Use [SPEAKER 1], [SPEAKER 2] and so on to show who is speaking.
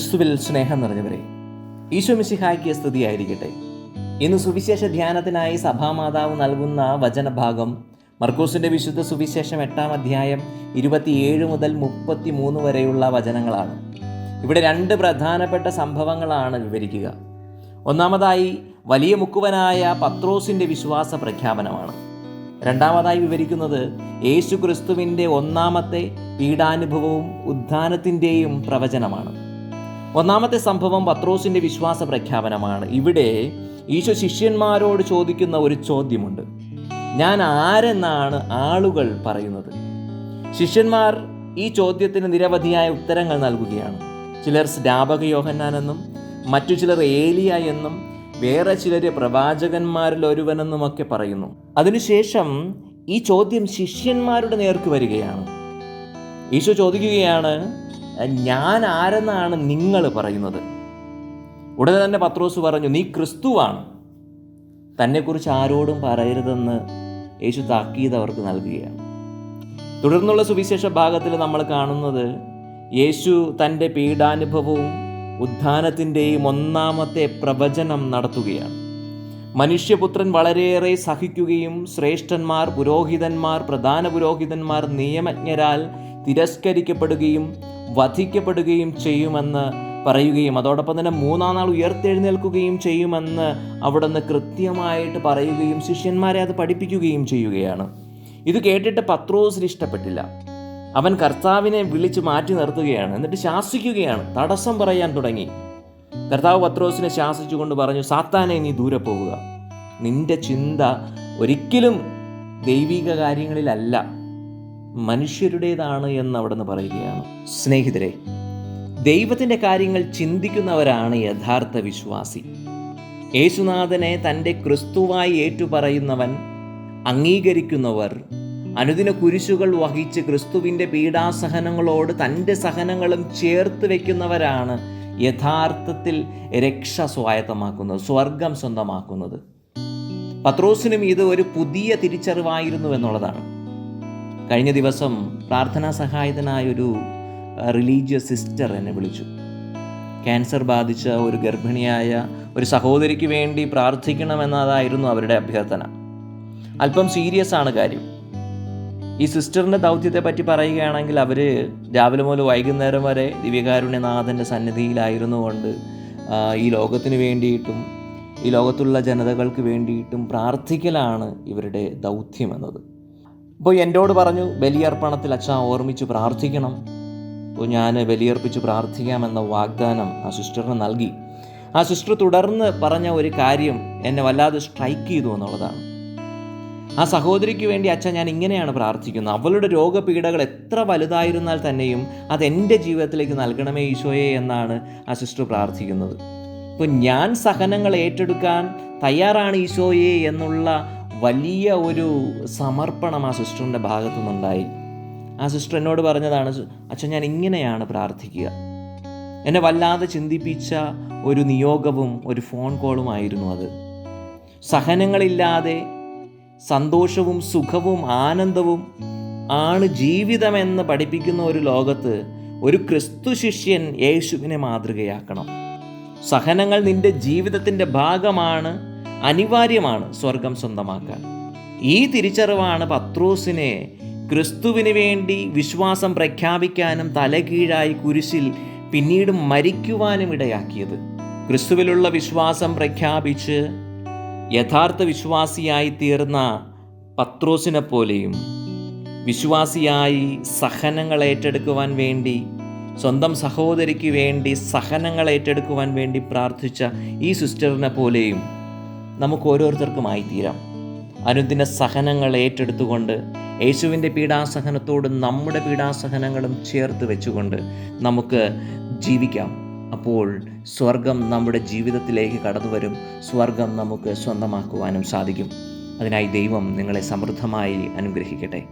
[SPEAKER 1] ക്രിസ്തുവിൽ സ്നേഹം നിറഞ്ഞവരെ ഈശോ മിശിഹായ്ക്ക് സ്തുതിയായിരിക്കട്ടെ. ഇന്ന് സുവിശേഷ ധ്യാനത്തിനായി സഭാമാതാവ് നൽകുന്ന വചനഭാഗം മർക്കോസിന്റെ വിശുദ്ധ സുവിശേഷം എട്ടാം അധ്യായം ഇരുപത്തിയേഴ് മുതൽ മുപ്പത്തി മൂന്ന് വരെയുള്ള വചനങ്ങളാണ്. ഇവിടെ രണ്ട് പ്രധാനപ്പെട്ട സംഭവങ്ങളാണ് വിവരിക്കുക. ഒന്നാമതായി വലിയ മുക്കുവനായ പത്രോസിന്റെ വിശ്വാസ പ്രഖ്യാപനമാണ്. രണ്ടാമതായി വിവരിക്കുന്നത് യേശു ക്രിസ്തുവിന്റെ ഒന്നാമത്തെ പീഡാനുഭവവും ഉദ്ധാനത്തിന്റെയും പ്രവചനമാണ്. ഒന്നാമത്തെ സംഭവം പത്രോസിന്റെ വിശ്വാസ പ്രഖ്യാപനമാണ്. ഇവിടെ ഈശോ ശിഷ്യന്മാരോട് ചോദിക്കുന്ന ഒരു ചോദ്യമുണ്ട്. ഞാൻ ആരെന്നാണ് ആളുകൾ പറയുന്നത്? ശിഷ്യന്മാർ ഈ ചോദ്യത്തിന് നിരവധിയായ ഉത്തരങ്ങൾ നൽകുകയാണ്. ചിലർ സ്നാപക യോഹന്നാനെന്നും മറ്റു ചിലർ ഏലിയ എന്നും വേറെ ചിലർ പ്രവാചകന്മാരിൽ ഒരുവനെന്നുമൊക്കെ പറയുന്നു. അതിനുശേഷം ഈ ചോദ്യം ശിഷ്യന്മാരുടെ നേർക്ക് വരികയാണ്. ഈശോ ചോദിക്കുകയാണ് ഞാൻ ആരെന്നാണ് നിങ്ങൾ പറയുന്നത്? ഉടനെ തന്നെ പത്രോസ് പറഞ്ഞു നീ ക്രിസ്തുവാണ്. തന്നെക്കുറിച്ച് ആരോടും പറയരുതെന്ന് യേശു താക്കീത് അവർക്ക് നൽകുകയാണ്. തുടർന്നുള്ള സുവിശേഷ ഭാഗത്തിൽ നമ്മൾ കാണുന്നത് യേശു തന്റെ പീഡാനുഭവവും ഉദ്ധാനത്തിന്റെയും ഒന്നാമത്തെ പ്രവചനം നടത്തുകയാണ്. മനുഷ്യപുത്രൻ വളരെയേറെ സഹിക്കുകയും ശ്രേഷ്ഠന്മാർ പുരോഹിതന്മാർ പ്രധാന പുരോഹിതന്മാർ നിയമജ്ഞരാൽ തിരസ്കരിക്കപ്പെടുകയും വധിക്കപ്പെടുകയും ചെയ്യുമെന്ന് പറയുകയും അതോടൊപ്പം തന്നെ മൂന്നാം നാൾ ഉയർത്തെഴുന്നേൽക്കുകയും ചെയ്യുമെന്ന് അവിടുന്ന് കൃത്യമായിട്ട് പറയുകയും ശിഷ്യന്മാരെ അത് പഠിപ്പിക്കുകയും ചെയ്യുകയാണ്. ഇത് കേട്ടിട്ട് പത്രോസിന് ഇഷ്ടപ്പെട്ടില്ല. അവൻ കർത്താവിനെ വിളിച്ച് മാറ്റി നിർത്തുകയാണ് എന്നിട്ട് ശാസിക്കുകയാണ് തടസ്സം പറയാൻ തുടങ്ങി. കർത്താവ് പത്രോസിനെ ശാസിച്ചുകൊണ്ട് പറഞ്ഞു സാത്താനെ നീ ദൂരെ പോവുക. നിന്റെ ചിന്ത ഒരിക്കലും ദൈവിക കാര്യങ്ങളിലല്ല. മനുഷ്യരുടേതാണ് എന്ന് അവിടുന്ന് പറയുകയാണ്. സ്നേഹിതരെ ദൈവത്തിന്റെ കാര്യങ്ങൾ ചിന്തിക്കുന്നവരാണ് യഥാർത്ഥ വിശ്വാസി. യേശുനാഥനെ തന്റെ ക്രിസ്തുവായി ഏറ്റുപറയുന്നവൻ അംഗീകരിക്കുന്നവർ അനുദിന കുരിശുകൾ വഹിച്ച് ക്രിസ്തുവിന്റെ പീഡാസഹനങ്ങളോട് തന്റെ സഹനങ്ങളും ചേർത്ത് വയ്ക്കുന്നവരാണ് യഥാർത്ഥത്തിൽ രക്ഷ സ്വായത്തമാക്കുന്നത് സ്വർഗം സ്വന്തമാക്കുന്നത്. പത്രോസിനും ഇത് ഒരു പുതിയ തിരിച്ചറിവായിരുന്നു എന്നുള്ളതാണ്. കഴിഞ്ഞ ദിവസം പ്രാർത്ഥനാ സഹായത്തിനായൊരു റിലീജിയസ് സിസ്റ്റർ എന്നെ വിളിച്ചു. ക്യാൻസർ ബാധിച്ച ഒരു ഗർഭിണിയായ ഒരു സഹോദരിക്ക് വേണ്ടി പ്രാർത്ഥിക്കണമെന്നതായിരുന്നു അവരുടെ അഭ്യർത്ഥന. അല്പം സീരിയസ് ആണ് കാര്യം. ഈ സിസ്റ്ററിന്റെ ദൗത്യത്തെ പറ്റി പറയുകയാണെങ്കിൽ അവർ രാവിലെ മുതൽ വൈകുന്നേരം വരെ ദിവ്യകാരുണ്യനാഥന്റെ സന്നിധിയിലായിരുന്നു കൊണ്ട് ഈ ലോകത്തിന് വേണ്ടിയിട്ടും ഈ ലോകത്തുള്ള ജനതകൾക്ക് വേണ്ടിയിട്ടും പ്രാർത്ഥിക്കലാണ് ഇവരുടെ ദൗത്യം എന്നത്. അപ്പോൾ എന്നോട് പറഞ്ഞു ബലിയർപ്പണത്തിൽ അച്ഛൻ ഓർമ്മിച്ച് പ്രാർത്ഥിക്കണം. അപ്പോൾ ഞാൻ ബലിയർപ്പിച്ച് പ്രാർത്ഥിക്കാമെന്ന വാഗ്ദാനം ആ സിസ്റ്ററിന് നൽകി. ആ സിസ്റ്റർ തുടർന്ന് പറഞ്ഞ ഒരു കാര്യം എന്നെ വല്ലാതെ സ്ട്രൈക്ക് ചെയ്തു എന്നുള്ളതാണ്. ആ സഹോദരിക്ക് വേണ്ടി അച്ഛൻ ഞാൻ ഇങ്ങനെയാണ് പ്രാർത്ഥിക്കുന്നത്. അവളുടെ രോഗപീഠകൾ എത്ര വലുതായിരുന്നാൽ തന്നെയും അത് എന്റെ ജീവിതത്തിലേക്ക് നൽകണമേ ഈശോയെ എന്നാണ് ആ സിസ്റ്റർ പ്രാർത്ഥിക്കുന്നത്. ഇപ്പോൾ ഞാൻ സഹനങ്ങൾ ഏറ്റെടുക്കാൻ തയ്യാറാണ് ഈശോയെ എന്നുള്ള വലിയ ഒരു സമർപ്പണം ആ സിസ്റ്ററിന്റെ ഭാഗത്തു നിന്നുണ്ടായി ആ സിസ്റ്റർ എന്നോട് പറഞ്ഞതാണ് അച്ഛൻ ഞാൻ ഇങ്ങനെയാണ് പ്രാർത്ഥിക്കുക. എന്നെ വല്ലാതെ ചിന്തിപ്പിച്ച ഒരു നിയോഗവും ഒരു ഫോൺ കോളും ആയിരുന്നു അത്. സഹനങ്ങളില്ലാതെ സന്തോഷവും സുഖവും ആനന്ദവും ആണ് ജീവിതമെന്ന് പഠിപ്പിക്കുന്ന ഒരു ലോകത്ത് ഒരു ക്രിസ്തു ശിഷ്യൻ യേശുവിനെ മാതൃകയാക്കണം. സഹനങ്ങൾ നിന്റെ ജീവിതത്തിന്റെ ഭാഗമാണ് അനിവാര്യമാണ് സ്വർഗം സ്വന്തമാക്കാൻ. ഈ തിരിച്ചറിവാണ് പത്രോസിനെ ക്രിസ്തുവിന് വേണ്ടി വിശ്വാസം പ്രഖ്യാപിക്കാനും തലകീഴായി കുരിശിൽ പിന്നീട് മരിക്കുവാനും ഇടയാക്കിയത്. ക്രിസ്തുവിലുള്ള വിശ്വാസം പ്രഖ്യാപിച്ച് യഥാർത്ഥ വിശ്വാസിയായി തീർന്ന പത്രോസിനെ പോലെയും വിശ്വാസിയായി സഹനങ്ങൾ ഏറ്റെടുക്കുവാൻ വേണ്ടി സ്വന്തം സഹോദരിക്ക് വേണ്ടി സഹനങ്ങൾ ഏറ്റെടുക്കുവാൻ വേണ്ടി പ്രാർത്ഥിച്ച ഈ സിസ്റ്ററിനെ പോലെയും നമുക്ക് ഓരോരുത്തർക്കുമായി തീരാം അനുദിന സഹനങ്ങൾ ഏറ്റെടുത്തുകൊണ്ട് യേശുവിന്റെ പീഡാസഹനത്തോട് നമ്മുടെ പീഡാസഹനങ്ങളും ചേർത്ത് വെച്ചുകൊണ്ട് നമുക്ക് ജീവിക്കാം. അപ്പോൾ സ്വർഗം നമ്മുടെ ജീവിതത്തിലേക്ക് കടന്നു വരും സ്വർഗം നമുക്ക് സ്വന്തമാക്കുവാനും സാധിക്കും. അതിനായി ദൈവം നിങ്ങളെ സമൃദ്ധമായി അനുഗ്രഹിക്കട്ടെ.